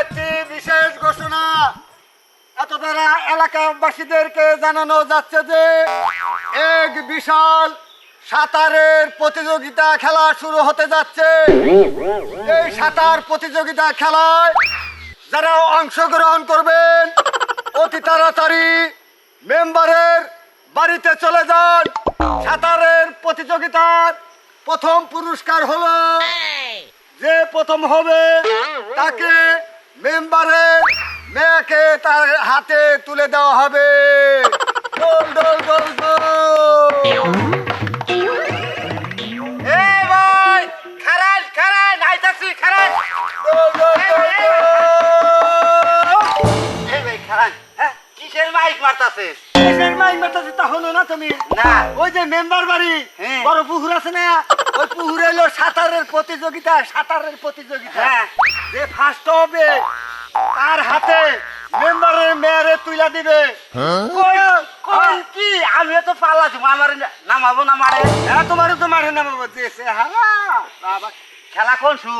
একটি বিশেষ ঘোষণা। এত এলাকাবাসীদেরকে জানানো যাচ্ছে যে, এক বিশাল সাঁতারের প্রতিযোগিতা খেলা শুরু হতে যাচ্ছে। এই সাঁতার প্রতিযোগিতা খেলায় যারা অংশগ্রহণ করবেন, অতি তাড়াতাড়ি মেম্বারের বাড়িতে চলে যান। সাঁতারের প্রতিযোগিতার প্রথম পুরস্কার হলো, যে প্রথম হবে, তাকে মেম্বারের মেয়েকে তার হাতে তুলে দেওয়া হবে। গোল গোল গোল গোল এ ভাই খারান খারান আইতাছি খারান গোল গোল গোল গোল এ ভাই খারান হ্যাঁ কিসের মাইক মারতাছে কিসের মাইক তা হলো না তুমি? না। ওই যে মেম্বার বাড়ি হ্যাঁ। বড় পুকুর আছে না? ওই পুকুরে এলো সাঁতারের প্রতিযোগিতা সাঁতারের প্রতিযোগিতা। হ্যাঁ। যে ফার্স্ট হবে তার হাতে মেম্বারের মেয়ারে তুইলা দিবে। কই? কই? কি? আমি তো পালাছি আমার নামাবো না মারে। হ্যাঁ তোমার তো মারে নামাবো দিয়েছে হ্যাঁ বাবা খেলা কোন শু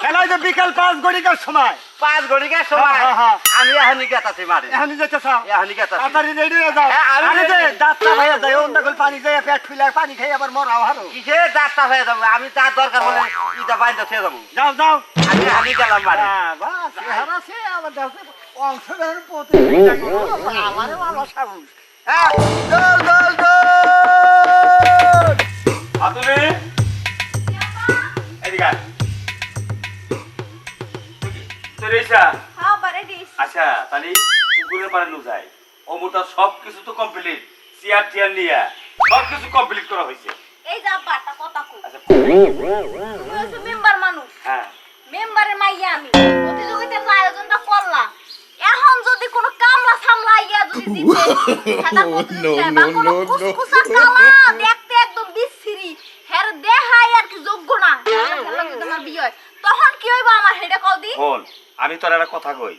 খেলা যে বিকাল পাঁচ ঘড়িকার সময়। পাঁচ ঘড়িকার সময়? হ্যাঁ, হ্যাঁ, আমি এখনই গেতাছি মারে। এখনই যেতে চাও এখনই গেতাছি তাড়াতাড়ি রেডি হয়ে যাও। হ্যাঁ, আমি যে। দাঁতটা ভাইয়া যায় অন্য করে পানি যায় পেট ফুলে পানি খেয়ে আবার মরাও হারো। কিসের দাঁতটা হয়ে যাব? আমি তার দরকার বলে ইটা বাইন্দা ছেড়ে যাব। যাও যাও। আমি এখনই গেলাম মারে। হ্যাঁ, বাস, চেহারা সে আমার দেখে অংশগ্রহণ করো। আমারও ভালো সাহস। হ্যাঁ, গোল, গোল, গোল। আতুলে? এদিকে আয়। হ্যাঁ বারে দিস। আচ্ছা তাহলে পুকুরের পারে নু যাই অমুটা সব কিছু তো কমপ্লিট চেয়ার টিয়ার নিয়ে সব কিছু কমপ্লিট করা হয়েছে। এই যা বাটা কথা কই। আচ্ছা তুমি মেম্বার মানুষ। হ্যাঁ। মেম্বারের মাইয়া আমি। প্রতিযোগিতার আয়োজনটা করলাম। এখন যদি কোনো কামলা সামলা ইয়া যদি দিতে সেটা কোনো কুসকুসা কালা দেখতে একদম বিশ্রী। হের দেহাই আর কি যোগ্য না। হেলা আমার বিয়ে হয়। তখন কি হইব আমার? হেডে কদি বল। আমি তোর একটা কথা কই।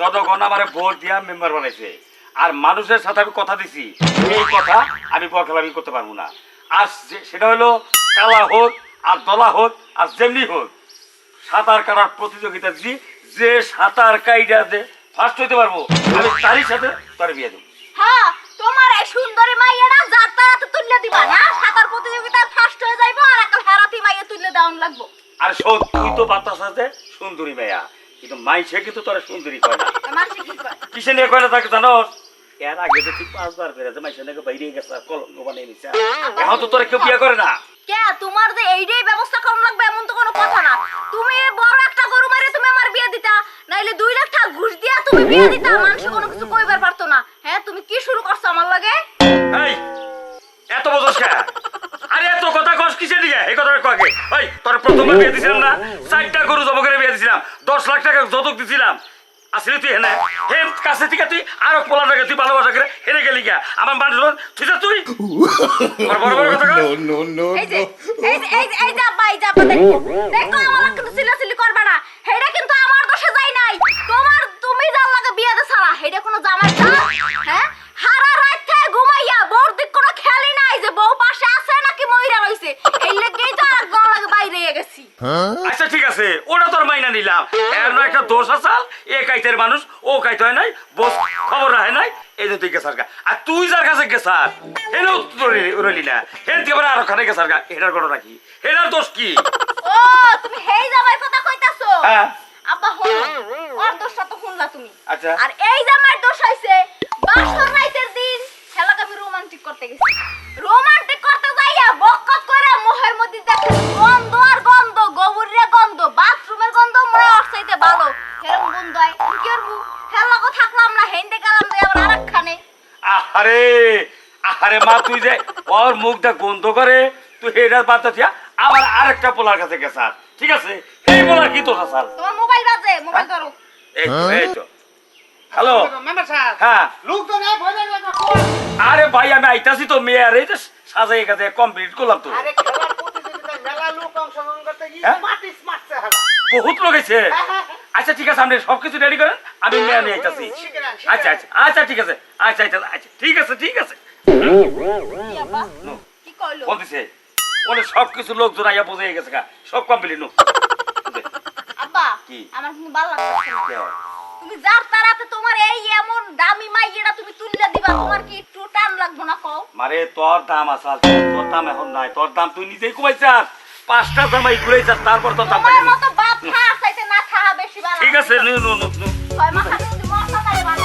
জনগণ আমার ভোট দিয়া মেম্বার বানাইছে। আর মানুষের সাথে আমি কথা দিছি। এই কথা আমি বরখেলামি করতে পারব না। আর সেটা হলো কালা হোক আর দলা হোক আর যেমনি হোক সাঁতার কাটার প্রতিযোগিতা দিছি যে সাঁতার কাইডা যে ফার্স্ট হইতে পারব আমি তারই সাথে তোর বিয়ে দেবো। হ্যাঁ তোমার এই সুন্দরী মাইয়াটা যার তারাতে তুললে দিবা না সাঁতার প্রতিযোগিতায় ফার্স্ট হয়ে যাইবো আর একটা হেরাতি মাইয়া তুললে দেওয়ান লাগবো। আর তুই তো বাতাস আছে সুন্দরী মেয়া কিন্তু মাইসে কিন্তু তোরা সুন্দরী কয় না। কি কিসে নিয়ে কয় না তাকে জানোস এর আগে তো তুই পাঁচবার ফেরেছে মাইসে নাকি বাইরে গেছে আর কলঙ্ক বানিয়ে নিছে। এখন তো তোরা কেউ বিয়ে করে না। কে? তোমার যে এইটাই ব্যবস্থা করুন লাগবে এমন তো কোনো কথা না। তুমি বড় একটা গরু মারে তুমি আমার বিয়ে দিতা নাইলে দুই লাখ টাকা ঘুষ দিয়া তুমি বিয়ে দিতা মানুষ কোনো কিছু কইবার পারতো না। হ্যাঁ তুমি কি শুরু করছ আমার লাগে? এই এত কে? আরে এত কথা কস কিসে দিকে? এই কথাটা কয়ে ওই তোর প্রথমে বিয়ে দিছিলাম না চারটা গরু জব করে বিয়ে দিছিলাম দশ লাখ দিছিলাম। আসলে তুই হেনে? হে কাছে থেকে তুই আর পোলা টাকা তুই ভালোবাসা করে হেরে গেলি গা। আমার মানুষ তুই যা তুই? বড় বড় কথা নো নো নো এই যে এই যে যে যে দেখো। দেখো আমার লাগে কিন্তু করবে না। হেডা কিন্তু আমার দোষে যাই নাই। তোমার তুমি যার লাগে বিয়াতে দে সারা হেডা কোনো জামাই হ্যাঁ? হারা রাত থেকে ঘুমাইয়া বউর দিক কোনো খেয়ালই নাই যে বউ পাশে আছে নাকি মইরা রইছে। এই লাগেই তো আর গলা বাইরে গেছি। আচ্ছা ঠিক আছে ওটা তোর মাইনা নিলাম। এর নয় একটা দোষ আসাল এ কাইতের মানুষ ও কাইতে হয় নাই বস খবর রাখে নাই। এই যে তুই গেছার গা। আর তুই যার কাছে গেছার হেলেও রইলি না। হেন দিয়ে আরও খানে গেছার গা। এটার ঘটনা কি? এটার দোষ কি? ও তুমি হেই জামাই কথা কইতাছো? হ্যাঁ। আব্বা হলো ওর দোষটা তো শুনলা তুমি। আচ্ছা। আর এই জামাই দোষ হইছে বাসর রাইতের দিন। খেলাকে আমি রোমান্টিক করতে গেছি। রোমান্টিক করতে যাইয়া বকত করে মোহের মধ্যে দেখে গন্ধ আর গন্ধ গোবরের গন্ধ বাথরুমের গন্ধ মনে অর্চাইতে ভালো। এরকম গন্ধ হয় কি করব? খেলাকে থাকলাম না হেন্ডে গেলাম যে আবার আরেকখানে। আহারে আহারে মা তুই যে ওর মুখটা গন্ধ করে তুই এটার বাদ দিয়া আবার আরেকটা পোলার কাছে গেছার ঠিক আছে? এই পোলার কি দোষ আসাল তোমার মোবাইল বাজে মোবাইল ধরো। এই তো। হ্যালো মেম্বার হ্যাঁ লোক তো নেই ভয় লাগে আরে ভাই আমি আইতাছি তো মেয়ে আর এই যে সাজাই কাজে কমপ্লিট করলাম তো। আরে খেলার প্রতিযোগিতায় মেলা লোক অংশগ্রহণ করতে গিয়ে হ্যাঁ? মাটিস মারছে হেলা। বহুত লোক আছে আচ্ছা ঠিক আছে আপনি সবকিছু রেডি করেন আমি মেয়ে নিয়ে আইতাছি। আচ্ছা আচ্ছা আচ্ছা ঠিক আছে আচ্ছা আচ্ছা আচ্ছা ঠিক আছে ঠিক আছে। কি কইলো? সবকিছু লোক জোড়াইয়া বুঝে গেছে সব কমপ্লিট নো। আব্বা কি? আমার কিন্তু ভালো লাগছে না। তুমি যার তারাতে তোমার এই এমন দামি মাইয়েরা তুমি তুললে দিবা তোমার কি একটু টান লাগবো না কও? মারে তোর দাম আসাল তোর দাম এখন নাই তোর দাম তুই নিজেই কমাইছাস। পাঁচটা জামাই ঘুরেছাস তারপর তোর দাম তোমার। মতো বাপ খাওয়ার চাইতে না খাওয়া বেশি ভালো ঠিক আছে নে, নে, নে, নে। ছয় মাস আগে যদি মশলা ভালো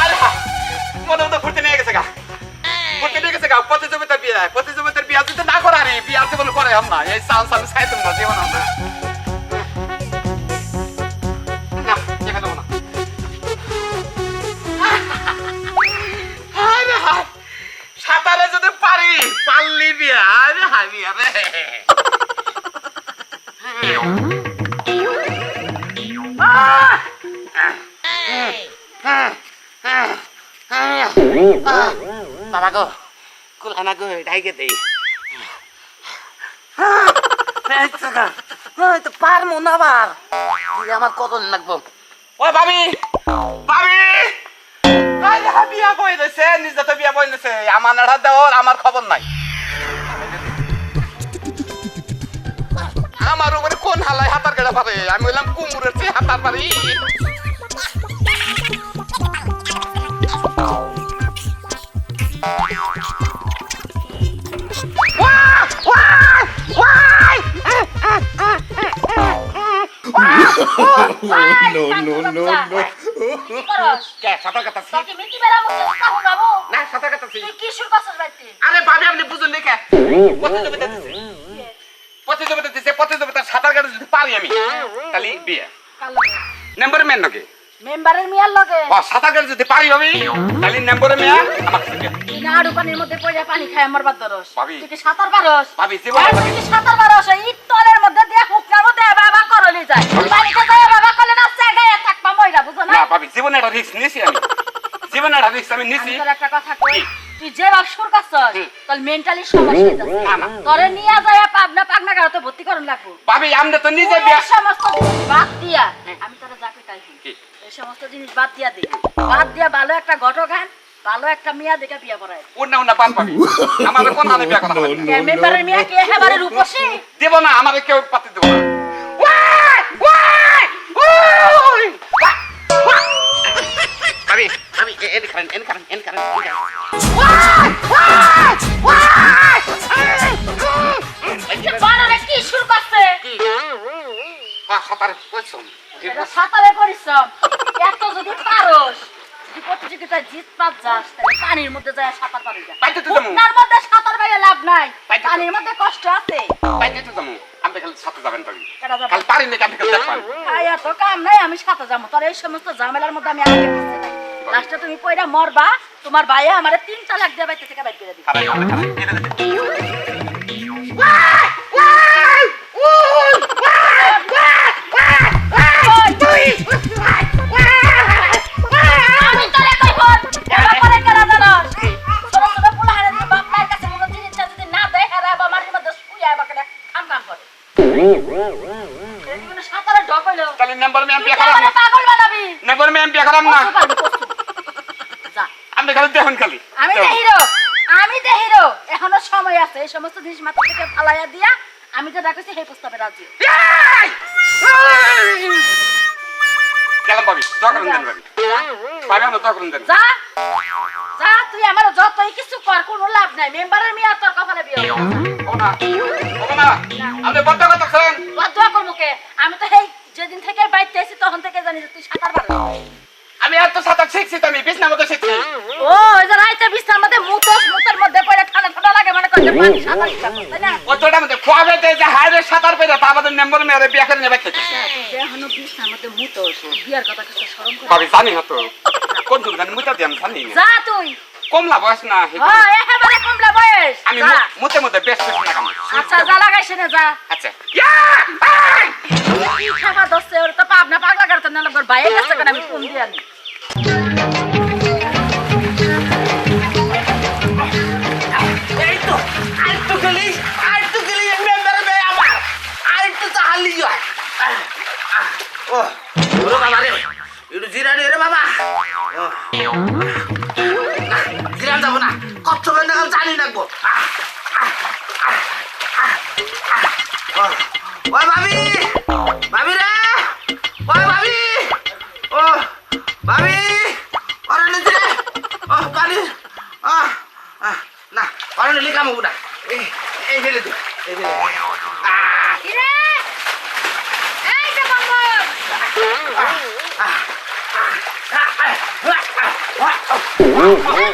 আরে মনে মতো ঘুরতে নিয়ে গেছে গা। ঘুরতে নিয়ে গেছে গা প্রতিযোগিতার বিয়ে প্রতিযোগিতার বিয়ে যদি না করা রে বিয়ে জীবন করে না। এই চান্স আমি চাইতাম না জীবন না কুলানা গো ঢাইকে দেই। তো পারমো না আবার। আমার কত লাগবো? ও ভাবি! ভাবি! বিয়া বই দিছে নিজে তো বিয়া বই দিছে আমার নাড়া দেওয়ার আমার খবর নাই। আমার উপরে কোন হালায় হাতার কেটে পারে আমি বললাম কুমুরের চেয়ে হাতার পারি নো নো নো নো কি সাঁতার কাটাচ্ছি তোকে মিটি বেড়া মতো কাহু বাবু না সাঁতার কাটাচ্ছি তুই কি শুরু করছিস বাইতে আরে ভাবি আপনি বুঝুন নি প্রতিযোগিতা দিছে। প্রতিযোগিতা দিছে প্রতিযোগিতা সাঁতার কাটতে যদি পারি আমি তাহলে বিয়ে। নাম্বার মেন নাকি? মেম্বারের মিয়ার লগে? ও সাঁতার কাটতে যদি পারি আমি তাহলে নাম্বারে মেয়া। তুই নাড়ু পানির মধ্যে পড়ে পানি খায় আমার বাদ দরস তুই কি সাঁতার পারস? ভাবি জীবন তুই সাঁতার পারস? এই জীবনে একটা রিস্ক নিছি আমি। জীবনে একটা রিস্ক আমি নিছি। একটা কথা কই তুই যে। তোর মেন্টালি সমস্যা। তোরে? নিয়ে যায় পাবনা গাড়িতে ভর্তি করুন লাগবো। ভাবি তো নিজে বিয়া সমস্ত জিনিস বাদ দিয়া আমি তোরা যাকে তাই এই সমস্ত জিনিস বাদ দিয়া দে। বাদ দিয়া ভালো একটা ঘটক আন ভালো একটা মিয়া দেখে বিয়া করায়। উন্না উন্না পান পাবি। আমার কোন বিয়া করা হবে মেম্বারের মিয়া কে হেবারে রূপসী? দেব না আমার কেউ পাতে দেব না। সাঁতার এটা সাঁতারে পরিশ্রম। এত যদি পারস প্রতিযোগিতায় জিত পাত যাস তাহলে পানির মধ্যে যায় সাঁতার পারি যা পাইতে তো যাব। আপনার মধ্যে সাঁতার বাইরে লাভ নাই। পানির মধ্যে কষ্ট আছে। পাইতে তো যাব। আমি যাবেন পারি পারি কাম নাই আমি যাব তোর এই সমস্ত ঝামেলার মধ্যে আমি আগে লাস্টে তুমি কইরা মরবা তোমার ভাইয়া আমারে তিন তালাক দিয়ে বাইতে থেকে বাইর করে দিবে। তাহলে নাম্বার মে আমি পাগল বানাবি নাম্বার না খালি দেখুন খালি। আমি যে হিরো। আমি যে হিরো। এখনও সময় আছে। এই সমস্ত জিনিস মাথা থেকে ফালাইয়া দিয়া আমি যে ডাকছি সেই প্রস্তাবে রাজি করেন দেন ভাবি আমরা দোয়া করেন দেন। যা। যা তুই আমার যতই কিছু কর কোনো লাভ নাই। মেম্বারের মেয়ে তোর কপালে বিয়ে না। ও না ও না আপনি বড় কথা তোর দোয়া করব কে আমি তো সেই যেদিন থেকে বাইতে এসেছি তখন থেকে জানি যে তুই সাঁতার পারবি। আমি এত সাঁতার শিখছি তো আমি বিছনা মতো শিখছি। ও ওই যে রাইতে বিছানার মধ্যে মুতোস মুতের মধ্যে পড়ে ঠান্ডা ঠান্ডা লাগে মানে কত পানি সাঁতার শিখা তাই না? ওইটা মধ্যে খোয়াবে যে হাইরে সাঁতার পেরে তা আমাদের মেম্বার মেয়েরে বিয়া করে নেবে খেতে এখনও বিছানার মধ্যে মুতোস বিয়ার কথা কিছু স্মরণ করে। ভাবি জানি হতো কোন তুমি জানি মুতা দিয়ে আমি জানি যা তুই। কমলা বয়স না। হ্যাঁ একেবারে কমলা বয়স। আমি মুতে মুতে আচ্ছা যা লাগাইছে না যা। আচ্ছা। ইয়া কি খাবার দছে ওর তো পাবনা পাগলা করতে না লগর আমি ফোন দিয়ে Wah, Babi! Babi dah! Wah, Babi! Oh, Babi! Orang nanti deh! Oh, Babi! Oh, ah. Nah, orang nanti kamu udah. Eh, eh, ini tuh. Eh, ini. Ah! Ira! Eh, kita bangun! Ah, ah, ah, ah, ah, ah, ah, ah, ah, ah, ah,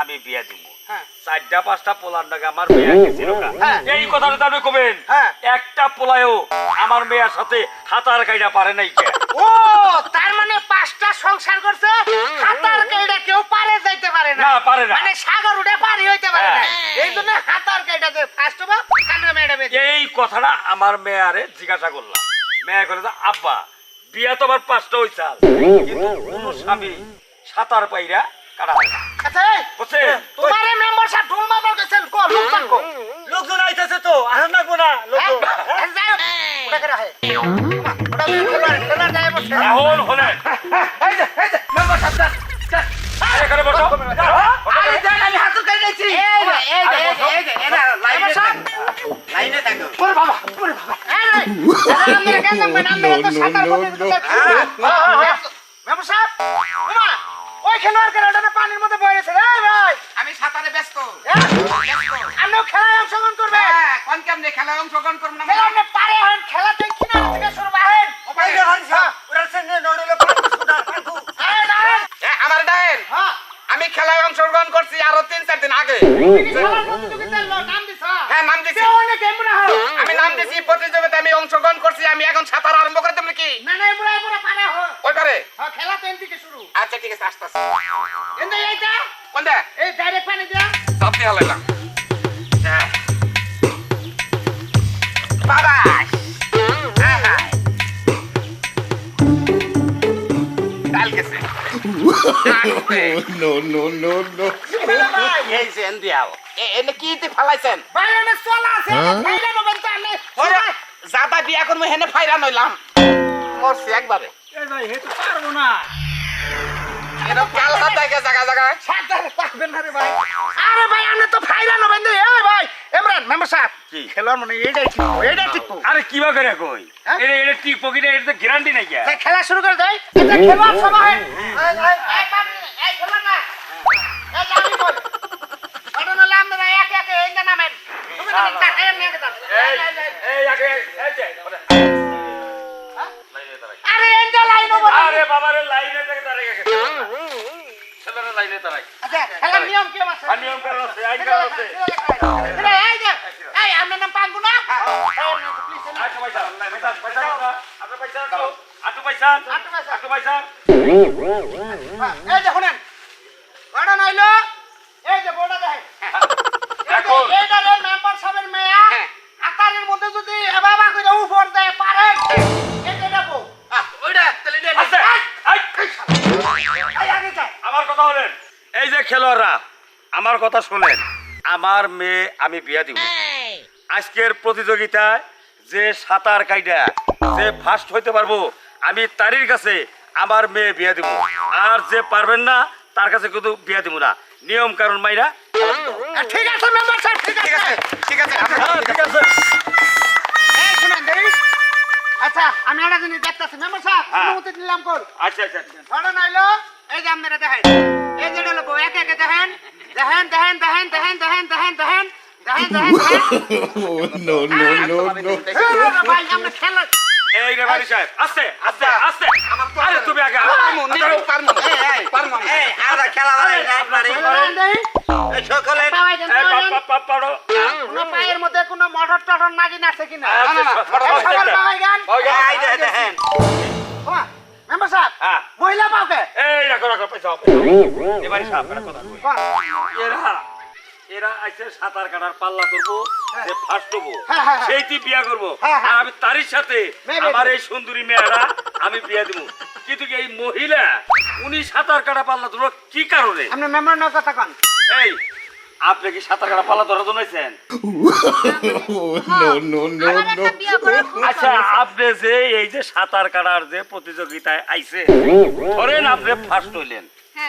আমি বিয়া দিব হ্যাঁ। চারটা পাঁচটা পোলার নাকি আমার মেয়া গেছিল হ্যাঁ। এই কথাটা তো আপনি কবেন? হ্যাঁ। একটা পোলায়ও আমার মেয়ার সাথে হাতার কাইটা পারে নাই কে? ও তার মানে পাঁচটা সংসার করছে হাতার কেইটা কেউ পারে যাইতে পারে না। না পারে না। মানে সাগর উঠে পারি হইতে পারে না। এই জন্য হাতার কেইটা যে ফার্স্ট হব কান্না মেয়েটা বেঁচে এই কথাটা আমার মেয়ারে জিজ্ঞাসা করলাম। মেয়া করে যে, আব্বা বিয়া তো আমার পাঁচটা হইছাল কিন্তু কোন স্বামী সাঁতার পাইরা কাটা হয় না। আচ্ছা এই, বুঝছেন তোমারে মেম্বার সাহেব ঢোল মারবার গেছেন কো লোকজন কো লোকজন আইতাছে তো আহান না গোনা লোকজন হ্যাঁ, যাই হোক, ওটা করে হয় ওটা খেলার খেলার যায় বসে এখন হলেন এই যে এই যে মেম্বার সাহেব যান। এখানে বসো আরে যান, আমি হাতুর কাটে নিয়েছি। এই যে, এই যে, এই যে, যে, মেম্বার সাহেব। লাইনে থাকো ওরে বাবা, ওরে বাবা। এই রে, এরা আপনারা কেন? আপনারা তো সাঁতার হ্যাঁ, হ্যাঁ, হ্যাঁ, হ্যাঁ। মেম্বার সাহেব, ওমা, পানির মধ্যে রে ভাই। আমি সাঁতারে ব্যস্ত? আপনিও খেলায় অংশগ্রহণ করবেন কোন কেমনে খেলায় অংশগ্রহণ করব না আপনি পারে হন খেলাতে কিনারে থেকে শুরু বাহেন এই যে হান ওরা সঙ্গে নড়লে পাঁচু সুদা পাঁচু এই দাঁড়ান। এ, আমার ডায়েন আমি খেলায় অংশগ্রহণ করছি আরও তিন চার দিন আগে? হ্যাঁ নাম দিছি। আমি নাম দিছি প্রতিযোগিতায় আমি অংশগ্রহণ করছি আমি এখন সাঁতার আরম্ভ করে দেবো কি না। ওই পারে। হ্যাঁ, খেলা তো থেকে শুরু। আচ্ছা ঠিক আছে এইটা, এই পানি দিয়া। হালাইলাম হ্যাঁ। বাবা হ্যাঁ, হ্যাঁ। no, no, no, no. এন দিয়াও এ এনে কি দিয়ে ফালাইছেন? ভাই, এনে চলা আছে, নেবেন ওরে বিয়া হেনে ফাইরা নইলাম। মরছি একবারে। এই ভাই হে তো পারব না। এটা কাল হাত দেখে জায়গা জায়গায় সাঁতারে পারবেন না রে ভাই। আরে ভাই, আপনি তো ফাইরা নেবেন তো, এই ভাই, ইমরান, মেম্বার সাহেব, কি? খেলোয়াড় মানে এইটাই ঠিক, এইটাই ঠিক তো। আরে কিবা করে কই হ্যাঁ? এটা এটা টিক পকেটে এটা তো গ্যারান্টি নাই কে যে খেলা শুরু করে দেয় এটা খেলোয়াড় সভা হয় এই, এই, এই, পাবলি, এই খেলোয়াড় না। এই আমি বল। ওটা নাহলে আপনারা একে একে এইটা নামেন। তুমি নামেন, এই। এই, এই, এই। এই আরে বাবারে লাইনে থেকে দাঁড়িয়ে গেছে। ছেলেরা লাইনে দাঁড়াই আচ্ছা, খেলার নিয়ম কি আছে? আর নিয়ম কারণ আছে আইন কারণ আছে। এটা, এই যে, এই, আপনার নাম পাঙ্গু না? এই, please, এই নাম। আটু পয়সা পয়সা। পয়সা আটু পয়সা। আটু পয়সা আটু পয়সা। আটু পয়সা। এই খেলোয়াড়রা আমার কথা শুনেন। আমার মেয়ে আমি বিয়া দিব। আজকের প্রতিযোগিতায় যে সাঁতার কাইডা যে ফার্স্ট হইতে পারব আমি তারির কাছে আমার মেয়ে বিয়া দিব। আর যে পারবেন না তার কাছে কিন্তু বিয়া দিব না। নিয়ম কারণ মাইরা ঠিক আছে মেম্বার ঠিক ঠিক আছে ঠিক আছে হ্যাঁ, ঠিক আছে। এই শুনেন আচ্ছা আমি একটা জিনিস দেখতেছি। মেম্বার সাহেব হ্যাঁ। অনুমতি দিলাম কর আচ্ছা আচ্ছা আচ্ছা। ধরো নাইলো এই যে আপনারা দেখেন। এই যে বউ একে একে দেখেন দেখেন দেখেন দেখেন দেখেন দেখেন দেখেন দেখেন no, no, no, no. ভাই আমরা খেলা এই রে বাড়ি সাহেব আস্তে আস্তে আস্তে আরে তুমি আগে পারমু নিজে পারমু এই পারমু এই আমরা খেলা না একবারে এই সকলে এই পাওয়াই পা- দেন পা- পা- পারো। কোনো পায়ের মধ্যে কোনো মটর টটর নাগি আছে কিনা না না সব- পাওয়াই গান এই দেখেন মেম্বার সাহেব হ্যাঁ। মহিলা পাওকে এই রাখো রাখো পয়সা এবারে সাহেব একটা এরা এরা আইসে সাঁতার কাটার পাল্লা করব যে ফার্স্ট হব হ্যাঁ, হ্যাঁ, হ্যাঁ। বিয়া করব। হ্যাঁ, হ্যাঁ। আর আমি তারই সাথে আমার এই সুন্দরী মেয়েরা আমি বিয়া দিব। কিন্তু কি এই মহিলা উনি সাঁতার কাটা পাল্লা ধরো কি কারণে? আপনি মেম্বার না কথা কন। এই আপনি কি সাঁতার কাটা পালা ধরা জন্য আচ্ছা আপনি যে এই যে সাঁতার কাটার যে প্রতিযোগিতায় আইছে ধরেন আপনি ফার্স্ট হইলেন।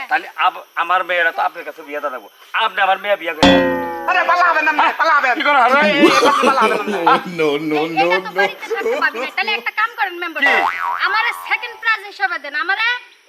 তাহলে আমার মেয়েরা তো আপনার কাছে বিয়ে দাঁড়াবো আপনি আমার মেয়ে বিয়ে হ্যাঁ, করেন আমার সেকেন্ড প্রাইজ হিসাবে দেন। আমার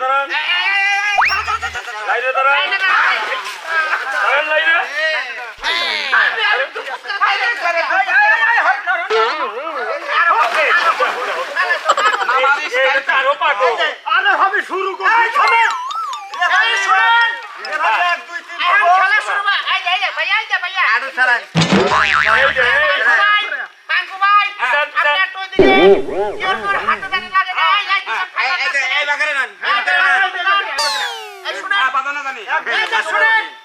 দাঁড়ান লাইনে দাঁড়ান দাঁড়ান লাইনে আরে হবে শুরু করবি ভাই É Hadi şuraya.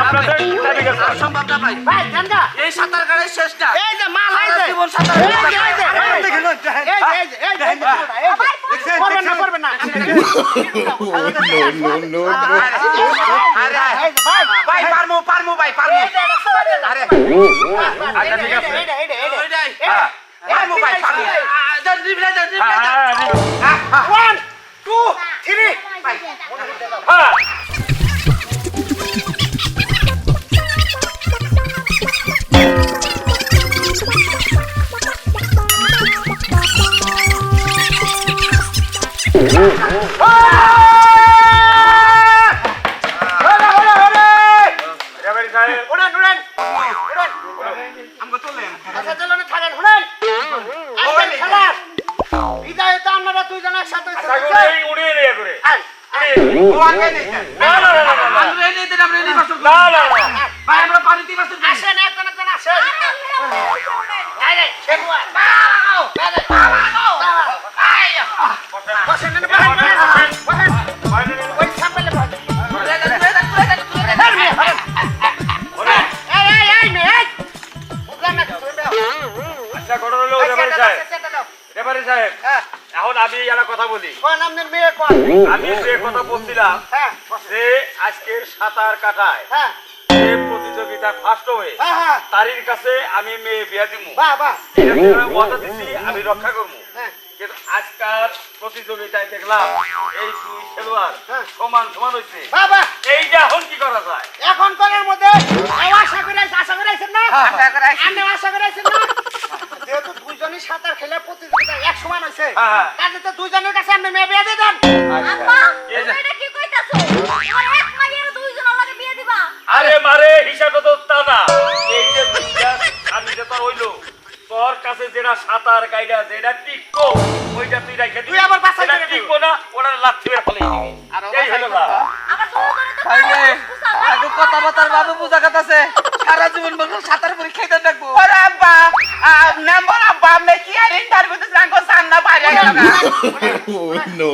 আপনাদের এই সাঁতার কাটাই এই যে মাল সারা আইছে জীবন সাঁতার এই যে, এই যে, এই যে, এই যে, এই যে, এই যে, এই যে, এই যে, এই যে, এই যে, এই যে, এই যে, এই যে, এই যে, এই যে, এই যে, আমাকে তোলেন আচ্ছা চলো না থাকেন উড়ান আসবেন খেলা বিদায় তো আপনারা দুইজন একসাথে আচ্ছা? উড়িয়ে নিয়ে করে। আয়, আয়। ও আগে নেই আমি যে কথা বলছিলাম হ্যাঁ। যে আজকের সাঁতার কাটায় হ্যাঁ, প্রতিযোগিতা ফার্স্ট হয়ে হ্যাঁ। তারির কাছে আমি মেয়ে বিয়া দিব বাহ, বাহ। আমি ওয়াদা দিছি আমি রক্ষা করব হ্যাঁ। কিন্তু আজকাল প্রতিযোগিতায় দেখলাম এই দুই খেলোয়াড় হ্যাঁ। সমান সমান হয়েছে বাহ, বাহ। এইটা এখন কি করা যায় এখন কলের মধ্যে আশা করে আশা করে না? আশা করে আশা করে না? যেহেতু দুইজনই সাঁতার খেলে প্রতিযোগিতা এক সমান হয়েছে হ্যাঁ, হ্যাঁ। কাজে তো দুইজনের কাছে আপনি মেয়ে বিয়ে দিয়ে দেন। আব্বা এই যে- তুমি এটা কি কইতাছো? আমার এক মাইয়ের দুইজনের লাগে বিয়ে দিবা। আরে মারে হিসাবটা তো তা না। এই যে দুইটা আমি যে তোর হইল তোর কাছে যেটা সাঁতার গাইডা যেটা টিকবো ওইটা তুই রাখে তুই আবার করে দিবি। টিকবো না ওটা লাথি মেরে ফেলে আর আমার দুইজনে তো ভাই রে কথা বাতার বাবু বুঝা কাটাছে সারা জীবন বলব সাঁতার করে খেতে দেখব ওরে আব্বা নাম্বার আব্বা আপনি কি আর ইন্টারভিউতে যাঙ্গো সান্না বাইরে গেল no,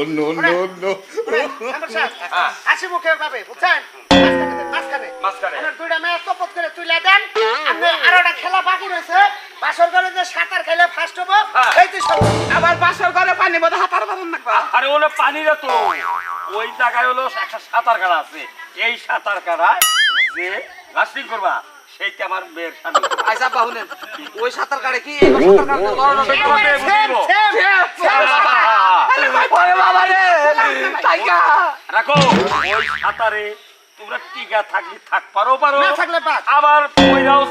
no. আমার সাহেব, হাসি মুখে পাবে বুঝছেন? মাঝখানে মাঝখানে। মাঝখানে। দুইটা মেয়ে তপত করে তুলে দেন। আপনি আরও একটা খেলা বাকি রয়েছে। বাসর ঘরে যে সাঁতার খেলে ফার্স্ট হব হ্যাঁ। তো আবার বাসর ঘরে পানি মধ্যে হাতার বাঁধন নাকবা আরে হলো পানিরে তো। ওই জায়গায় হলো একটা সাঁতার কাটা আছে এই সাঁতার কাটায় যে লাস্টিং করবা সেইটা আমার মেয়ের স্বামী আইসা বাহুনেন ওই সাঁতার কাটে কি এই সাঁতার কাটতে লড়ানো সেই তোমার রাখো ওই সাঁতারে টিকা থাকলে থাক পারো পারো না থাকলে। আবার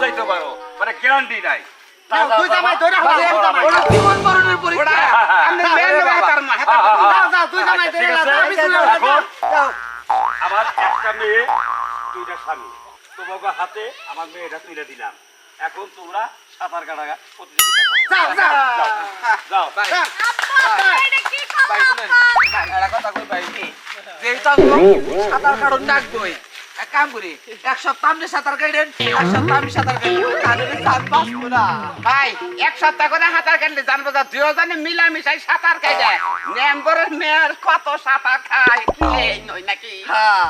যাইতে পারো মানে গ্যারান্টি নাই নাও, জামাই ধরে হাঁটো, দুই জামাই। ওটা জীবন মরণের পরীক্ষা। আমি মেন হাতার মা হাতার হ্যাঁ, হ্যাঁ, জামাই আচ্ছা, ধরে আমি আমার একটা মেয়ে দুইটা স্বামী। তোমাকে হাতে আমার মেয়েটা তুলে দিলাম। এখন তোমরা সাঁতার কাটা প্রতিযোগিতা যাও, ভাই ভাই কথা শুনেন। একটা কথা কই ভাই যেহেতু আমি সাঁতার কাটুন ডাকবই এক কাম করি এক সপ্তাহ আপনি সাঁতার কাটেন এক সপ্তাহ আমি সাঁতার কাটি। তাহলে সাত বাঁচবো না। ভাই এক সপ্তাহ করে সাঁতার কাটলে জানব যা দুজনে মিলামিশাই সাঁতার কাটে। মেম্বরের মেয়ের কত সাঁতার খায় কি নই নাকি? হ্যাঁ।